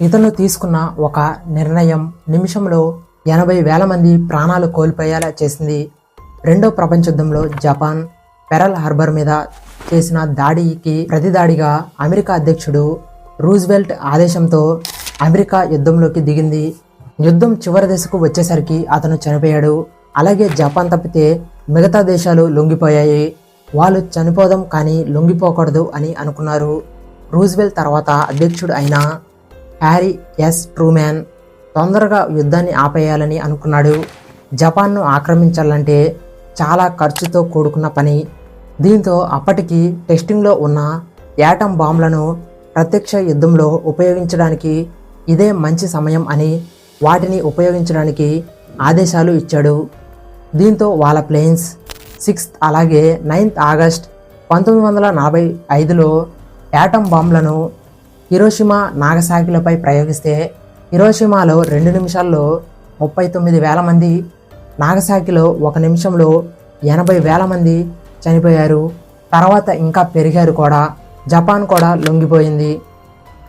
ఇతను తీసుకున్న ఒక నిర్ణయం నిమిషంలో ఎనభై వేల మంది ప్రాణాలు కోల్పోయేలా చేసింది. రెండో ప్రపంచ యుద్ధంలో జపాన్ పెరల్ హార్బర్ మీద చేసిన దాడికి ప్రతిదాడిగా అమెరికా అధ్యక్షుడు రూజ్వెల్ట్ ఆదేశంతో అమెరికా యుద్ధంలోకి దిగింది. యుద్ధం చివరి దశకు వచ్చేసరికి అతను చనిపోయాడు. అలాగే జపాన్ తప్పితే మిగతా దేశాలు లొంగిపోయాయి. వాళ్ళు చనిపోదాం కానీ లొంగిపోకూడదు అని అనుకున్నారు. రూజ్వెల్ తర్వాత అధ్యక్షుడు అయిన హ్యారీ ఎస్. ట్రూమ్యాన్ తొందరగా యుద్ధాన్ని ఆపేయాలని అనుకున్నాడు. జపాన్ను ఆక్రమించాలంటే చాలా ఖర్చుతో కూడుకున్న పని. దీంతో అప్పటికి టెస్టింగ్లో ఉన్న యాటం బాంబులను ప్రత్యక్ష యుద్ధంలో ఉపయోగించడానికి ఇదే మంచి సమయం అని వాటిని ఉపయోగించడానికి ఆదేశాలు ఇచ్చాడు. దీంతో వాళ్ళ ప్లేన్స్ సిక్స్త్ అలాగే నైన్త్ ఆగస్ట్ పంతొమ్మిది వందల నలభై ఐదులో యాటం బాంబులను హిరోషిమా నాగసాకిలపై ప్రయోగిస్తే హిరోషిమాలో రెండు నిమిషాల్లో ముప్పై తొమ్మిది వేల మంది నాగసాకిలో ఒక నిమిషంలో ఎనభై వేల మంది చనిపోయారు. తర్వాత ఇంకా పెరిగారు కూడా. జపాన్ కూడా లొంగిపోయింది.